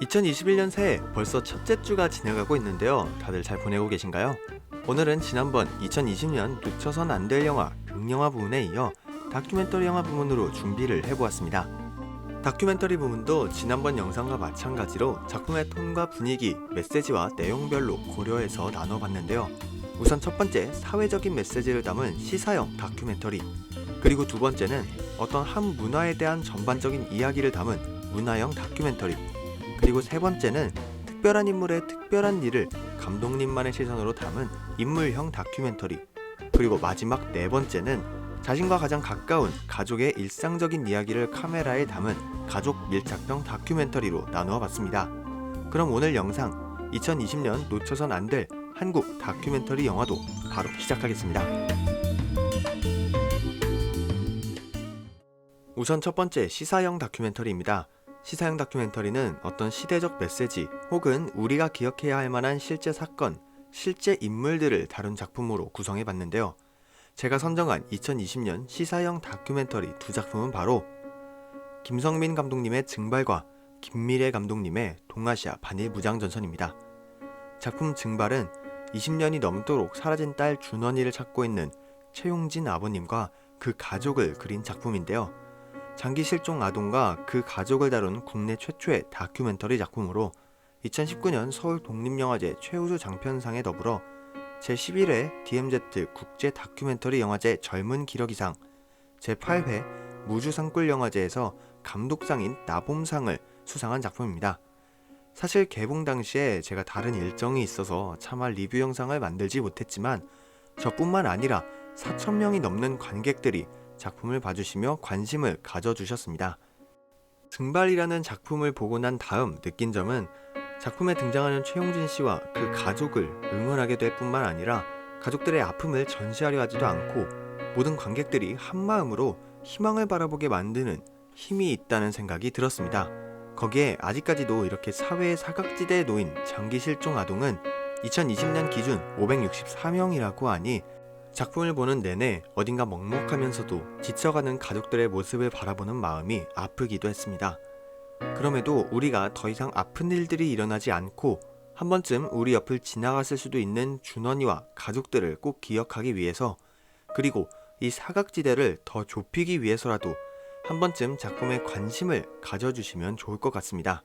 2021년 새해 벌써 첫째 주가 지나가고 있는데요. 다들 잘 보내고 계신가요? 오늘은 지난번 2020년 놓쳐선 안 될 영화 극영화 부문에 이어 다큐멘터리 영화 부문으로 준비를 해보았습니다. 다큐멘터리 부문도 지난번 영상과 마찬가지로 작품의 톤과 분위기, 메시지와 내용별로 고려해서 나눠봤는데요. 우선 첫 번째 사회적인 메시지를 담은 시사형 다큐멘터리 그리고 두 번째는 어떤 한 문화에 대한 전반적인 이야기를 담은 문화형 다큐멘터리 그리고 세 번째는 특별한 인물의 특별한 일을 감독님만의 시선으로 담은 인물형 다큐멘터리 그리고 마지막 네 번째는 자신과 가장 가까운 가족의 일상적인 이야기를 카메라에 담은 가족 밀착형 다큐멘터리로 나누어 봤습니다. 그럼 오늘 영상 2020년 놓쳐선 안 될 한국 다큐멘터리 영화도 바로 시작하겠습니다. 우선 첫 번째 시사형 다큐멘터리입니다. 시사형 다큐멘터리는 어떤 시대적 메시지 혹은 우리가 기억해야 할 만한 실제 사건, 실제 인물들을 다룬 작품으로 구성해 봤는데요. 제가 선정한 2020년 시사형 다큐멘터리 두 작품은 바로 김성민 감독님의 증발과 김미래 감독님의 동아시아 반일 무장전선입니다. 작품 증발은 20년이 넘도록 사라진 딸 준원이를 찾고 있는 최용진 아버님과 그 가족을 그린 작품인데요. 장기 실종 아동과 그 가족을 다룬 국내 최초의 다큐멘터리 작품으로 2019년 서울 독립영화제 최우수 장편상에 더불어 제11회 DMZ 국제 다큐멘터리 영화제 젊은 기러기상, 제8회 무주산골 영화제에서 감독상인 나봄상을 수상한 작품입니다. 사실 개봉 당시에 제가 다른 일정이 있어서 차마 리뷰 영상을 만들지 못했지만 저뿐만 아니라 4천명이 넘는 관객들이 작품을 봐주시며 관심을 가져주셨습니다. 증발이라는 작품을 보고 난 다음 느낀 점은 작품에 등장하는 최용진 씨와 그 가족을 응원하게 될 뿐만 아니라 가족들의 아픔을 전시하려 하지도 않고 모든 관객들이 한마음으로 희망을 바라보게 만드는 힘이 있다는 생각이 들었습니다. 거기에 아직까지도 이렇게 사회의 사각지대에 놓인 장기 실종 아동은 2020년 기준 564명이라고 하니 작품을 보는 내내 어딘가 먹먹하면서도 지쳐가는 가족들의 모습을 바라보는 마음이 아프기도 했습니다. 그럼에도 우리가 더 이상 아픈 일들이 일어나지 않고 한 번쯤 우리 옆을 지나갔을 수도 있는 준원이와 가족들을 꼭 기억하기 위해서 그리고 이 사각지대를 더 좁히기 위해서라도 한 번쯤 작품에 관심을 가져주시면 좋을 것 같습니다.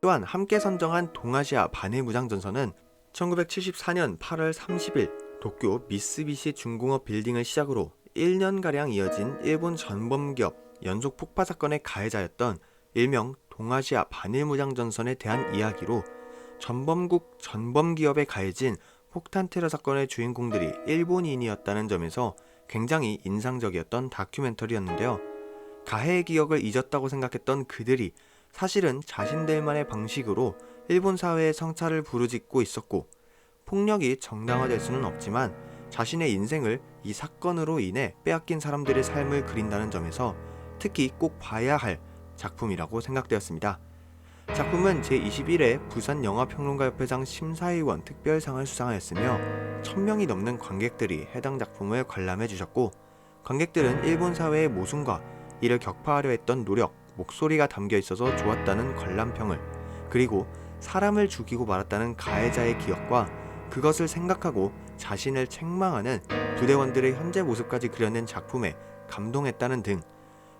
또한 함께 선정한 동아시아 반해 무장전선은 1974년 8월 30일 도쿄 미쓰비시 중공업 빌딩을 시작으로 1년가량 이어진 일본 전범기업 연속 폭파 사건의 가해자였던 일명 동아시아 반일무장 전선에 대한 이야기로 전범국 전범기업에 가해진 폭탄 테러 사건의 주인공들이 일본인이었다는 점에서 굉장히 인상적이었던 다큐멘터리였는데요. 가해의 기억을 잊었다고 생각했던 그들이 사실은 자신들만의 방식으로 일본 사회의 성찰을 부르짖고 있었고 폭력이 정당화될 수는 없지만 자신의 인생을 이 사건으로 인해 빼앗긴 사람들의 삶을 그린다는 점에서 특히 꼭 봐야 할 작품이라고 생각되었습니다. 작품은 제21회 부산 영화평론가협회상 심사위원 특별상을 수상하였으며 1000명이 넘는 관객들이 해당 작품을 관람해 주셨고 관객들은 일본 사회의 모순과 이를 격파하려 했던 노력, 목소리가 담겨 있어서 좋았다는 관람평을 그리고 사람을 죽이고 말았다는 가해자의 기억과 그것을 생각하고 자신을 책망하는 부대원들의 현재 모습까지 그려낸 작품에 감동했다는 등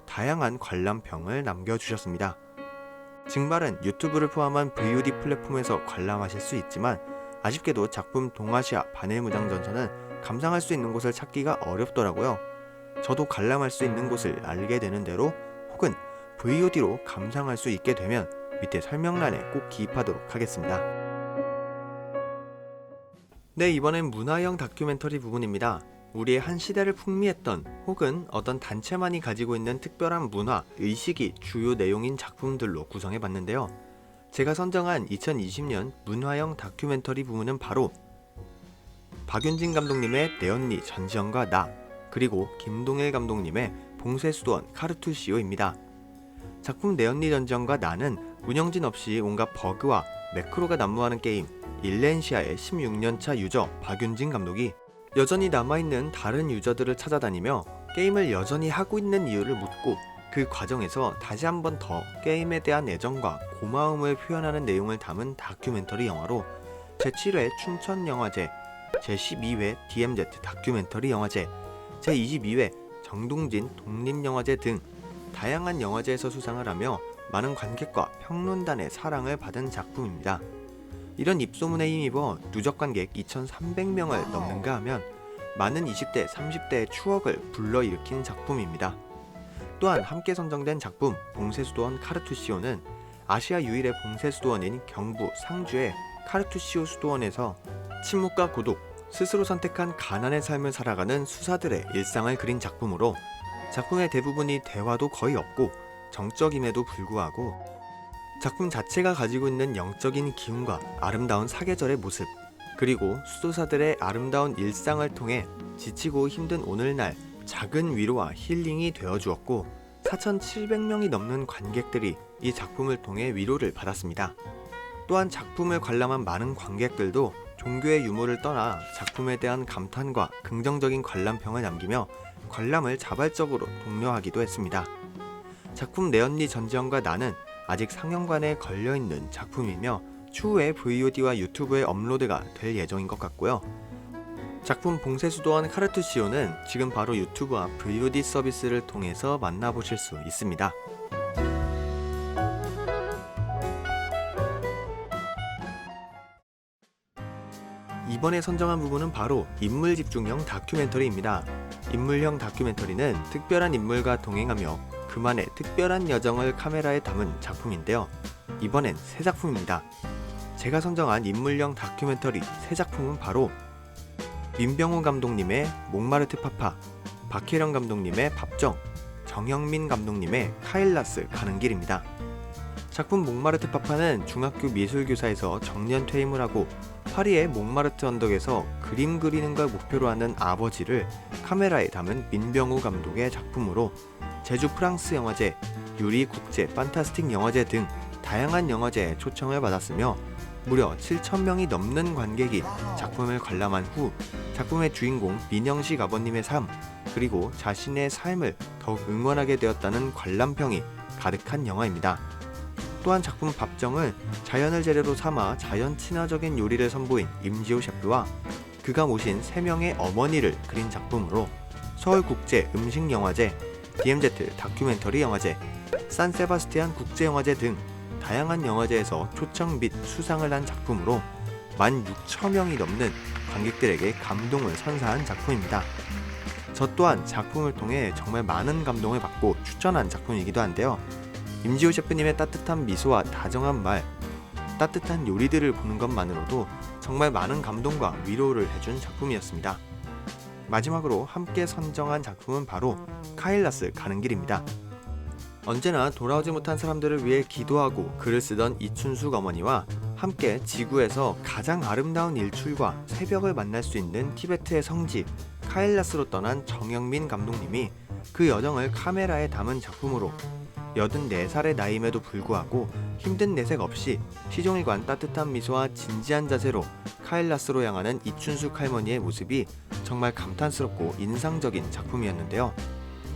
다양한 관람평을 남겨주셨습니다. 증발은 유튜브를 포함한 VOD 플랫폼에서 관람하실 수 있지만 아쉽게도 작품 동아시아 반일무장전선은 감상할 수 있는 곳을 찾기가 어렵더라고요. 저도 관람할 수 있는 곳을 알게 되는 대로 혹은 VOD로 감상할 수 있게 되면 밑에 설명란에 꼭 기입하도록 하겠습니다. 네, 이번엔 문화형 다큐멘터리 부분입니다. 우리의 한 시대를 풍미했던 혹은 어떤 단체만이 가지고 있는 특별한 문화, 의식이 주요 내용인 작품들로 구성해 봤는데요. 제가 선정한 2020년 문화형 다큐멘터리 부분은 바로 박윤진 감독님의 내 언니 전지현과 나, 그리고 김동일 감독님의 봉쇄수도원 카르투시오입니다. 작품 내 언니 전지현과 나는 운영진 없이 온갖 버그와 매크로가 난무하는 게임 일렌시아의 16년차 유저 박윤진 감독이 여전히 남아있는 다른 유저들을 찾아다니며 게임을 여전히 하고 있는 이유를 묻고 그 과정에서 다시 한번 더 게임에 대한 애정과 고마움을 표현하는 내용을 담은 다큐멘터리 영화로 제7회 춘천영화제, 제12회 DMZ 다큐멘터리 영화제, 제22회 정동진 독립영화제 등 다양한 영화제에서 수상을 하며 많은 관객과 평론단의 사랑을 받은 작품입니다. 이런 입소문에 힘입어 누적 관객 2,300명을 넘는가 하면 많은 20대, 30대의 추억을 불러일으킨 작품입니다. 또한 함께 선정된 작품 봉쇄수도원 카르투시오는 아시아 유일의 봉쇄수도원인 경부 상주의 카르투시오 수도원에서 침묵과 고독, 스스로 선택한 가난의 삶을 살아가는 수사들의 일상을 그린 작품으로 작품의 대부분이 대화도 거의 없고 정적임에도 불구하고 작품 자체가 가지고 있는 영적인 기운과 아름다운 사계절의 모습 그리고 수도사들의 아름다운 일상을 통해 지치고 힘든 오늘날 작은 위로와 힐링이 되어 주었고 4,700명이 넘는 관객들이 이 작품을 통해 위로를 받았습니다. 또한 작품을 관람한 많은 관객들도 종교의 유무를 떠나 작품에 대한 감탄과 긍정적인 관람평을 남기며 관람을 자발적으로 독려하기도 했습니다. 작품 내 언니 전지현과 나는 아직 상영관에 걸려있는 작품이며 추후에 VOD와 유튜브에 업로드가 될 예정인 것 같고요. 작품 봉쇄수도원 카르투시오는 지금 바로 유튜브와 VOD 서비스를 통해서 만나보실 수 있습니다. 이번에 선정한 부분은 바로 인물 집중형 다큐멘터리입니다. 인물형 다큐멘터리는 특별한 인물과 동행하며 그만의 특별한 여정을 카메라에 담은 작품인데요. 이번엔 새 작품입니다. 제가 선정한 인물형 다큐멘터리 새 작품은 바로 민병호 감독님의 몽마르트 파파, 박혜령 감독님의 밥정, 정영민 감독님의 카일라스 가는 길입니다. 작품 몽마르트 파파는 중학교 미술교사에서 정년 퇴임을 하고 파리의 몽마르트 언덕에서 그림 그리는 걸 목표로 하는 아버지를 카메라에 담은 민병우 감독의 작품으로 제주 프랑스 영화제, 유리 국제 판타스틱 영화제 등 다양한 영화제에 초청을 받았으며 무려 7,000명이 넘는 관객이 작품을 관람한 후 작품의 주인공 민영식 아버님의 삶 그리고 자신의 삶을 더욱 응원하게 되었다는 관람평이 가득한 영화입니다. 또한 작품 밥정은 자연을 재료로 삼아 자연 친화적인 요리를 선보인 임지호 셰프와 그가 모신 3명의 어머니를 그린 작품으로 서울국제 음식영화제, DMZ 다큐멘터리 영화제, 산세바스티안 국제영화제 등 다양한 영화제에서 초청 및 수상을 한 작품으로 16,000명이 넘는 관객들에게 감동을 선사한 작품입니다. 저 또한 작품을 통해 정말 많은 감동을 받고 추천한 작품이기도 한데요. 임지호 셰프님의 따뜻한 미소와 다정한 말, 따뜻한 요리들을 보는 것만으로도 정말 많은 감동과 위로를 해준 작품이었습니다. 마지막으로 함께 선정한 작품은 바로 카일라스 가는 길입니다. 언제나 돌아오지 못한 사람들을 위해 기도하고 글을 쓰던 이춘숙 어머니와 함께 지구에서 가장 아름다운 일출과 새벽을 만날 수 있는 티베트의 성지 카일라스로 떠난 정영민 감독님이 그 여정을 카메라에 담은 작품으로 84살의 나이임에도 불구하고 힘든 내색 없이 시종일관 따뜻한 미소와 진지한 자세로 카일라스로 향하는 이춘숙 할머니의 모습이 정말 감탄스럽고 인상적인 작품이었는데요.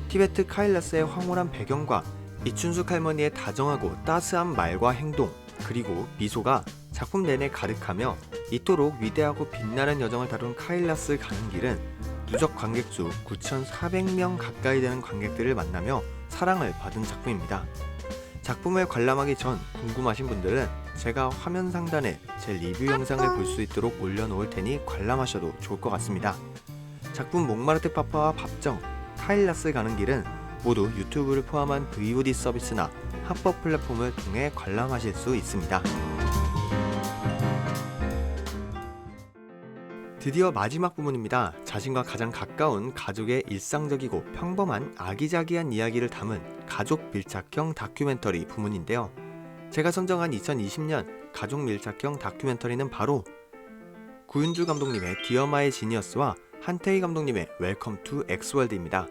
티베트 카일라스의 황홀한 배경과 이춘숙 할머니의 다정하고 따스한 말과 행동 그리고 미소가 작품 내내 가득하며 이토록 위대하고 빛나는 여정을 다룬 카일라스 가는 길은 누적 관객 수 9,400명 가까이 되는 관객들을 만나며 사랑을 받은 작품입니다. 작품을 관람하기 전 궁금하신 분들은 제가 화면 상단에 제 리뷰 영상을 볼 수 있도록 올려놓을 테니 관람하셔도 좋을 것 같습니다. 작품 몽마르트 파파와 밥정, 카일라스 가는 길은 모두 유튜브를 포함한 VOD 서비스나 합법 플랫폼을 통해 관람하실 수 있습니다. 드디어 마지막 부분입니다. 자신과 가장 가까운 가족의 일상적이고 평범한 아기자기한 이야기를 담은 가족 밀착형 다큐멘터리 부문인데요. 제가 선정한 2020년 가족 밀착형 다큐멘터리는 바로 구윤주 감독님의 디어 마이 지니어스와 한태희 감독님의 웰컴 투 엑스월드입니다.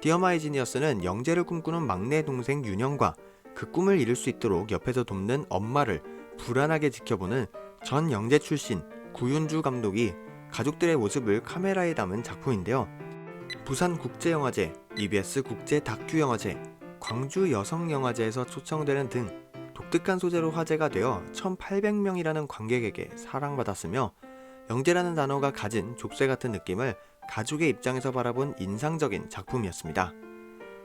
디어 마이 지니어스는 영재를 꿈꾸는 막내 동생 윤영과 그 꿈을 이룰 수 있도록 옆에서 돕는 엄마를 불안하게 지켜보는 전 영재 출신 구윤주 감독이 가족들의 모습을 카메라에 담은 작품인데요. 부산 국제영화제, EBS 국제 다큐영화제, 광주 여성영화제에서 초청되는 등 독특한 소재로 화제가 되어 1,800명이라는 관객에게 사랑받았으며 영재라는 단어가 가진 족쇄 같은 느낌을 가족의 입장에서 바라본 인상적인 작품이었습니다.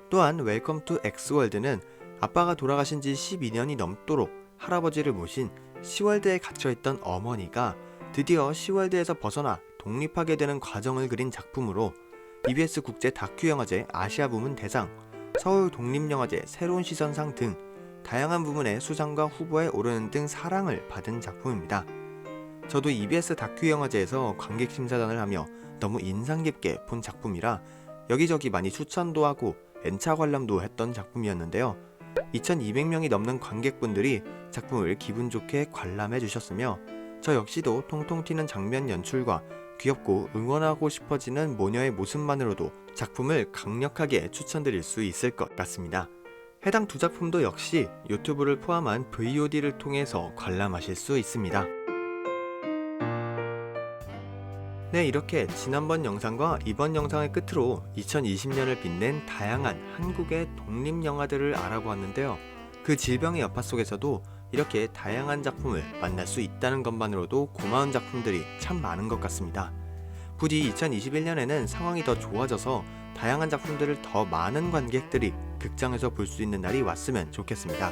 또한 웰컴 투 엑스월드는 아빠가 돌아가신 지 12년이 넘도록 할아버지를 모신 시월드에 갇혀있던 어머니가 드디어 시월드에서 벗어나 독립하게 되는 과정을 그린 작품으로 EBS 국제 다큐영화제 아시아 부문 대상, 서울 독립영화제 새로운 시선상 등 다양한 부문의 수상과 후보에 오르는 등 사랑을 받은 작품입니다. 저도 EBS 다큐영화제에서 관객 심사단을 하며 너무 인상 깊게 본 작품이라 여기저기 많이 추천도 하고 N차 관람도 했던 작품이었는데요. 2200명이 넘는 관객분들이 작품을 기분 좋게 관람해 주셨으며 저 역시도 통통 튀는 장면 연출과 귀엽고 응원하고 싶어지는 모녀의 모습만으로도 작품을 강력하게 추천드릴 수 있을 것 같습니다. 해당 두 작품도 역시 유튜브를 포함한 VOD를 통해서 관람하실 수 있습니다. 네, 이렇게 지난번 영상과 이번 영상의 끝으로 2020년을 빛낸 다양한 한국의 독립 영화들을 알아보았는데요. 그 질병의 여파 속에서도 이렇게 다양한 작품을 만날 수 있다는 것만으로도 고마운 작품들이 참 많은 것 같습니다. 부디 2021년에는 상황이 더 좋아져서 다양한 작품들을 더 많은 관객들이 극장에서 볼 수 있는 날이 왔으면 좋겠습니다.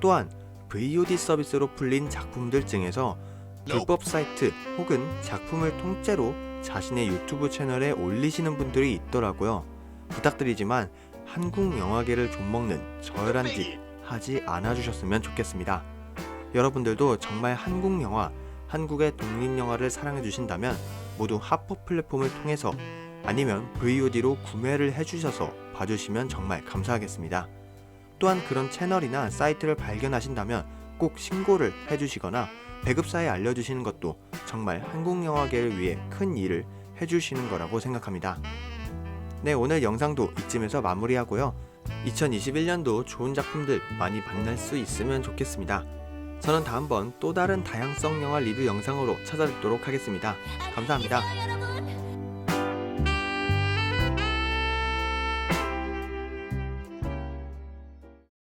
또한 VOD 서비스로 풀린 작품들 중에서 불법 사이트 혹은 작품을 통째로 자신의 유튜브 채널에 올리시는 분들이 있더라고요. 부탁드리지만 한국 영화계를 좀먹는 저열한 짓 하지 않아 주셨으면 좋겠습니다. 여러분들도 정말 한국 영화, 한국의 독립 영화를 사랑해 주신다면 모두 합법 플랫폼을 통해서 아니면 VOD로 구매를 해 주셔서 봐주시면 정말 감사하겠습니다. 또한 그런 채널이나 사이트를 발견하신다면 꼭 신고를 해 주시거나 배급사에 알려 주시는 것도 정말 한국 영화계를 위해 큰 일을 해 주시는 거라고 생각합니다. 네, 오늘 영상도 이쯤에서 마무리하고요. 2021년도 좋은 작품들 많이 만날 수 있으면 좋겠습니다. 저는 다음번 또 다른 다양성 영화 리뷰 영상으로 찾아뵙도록 하겠습니다. 감사합니다.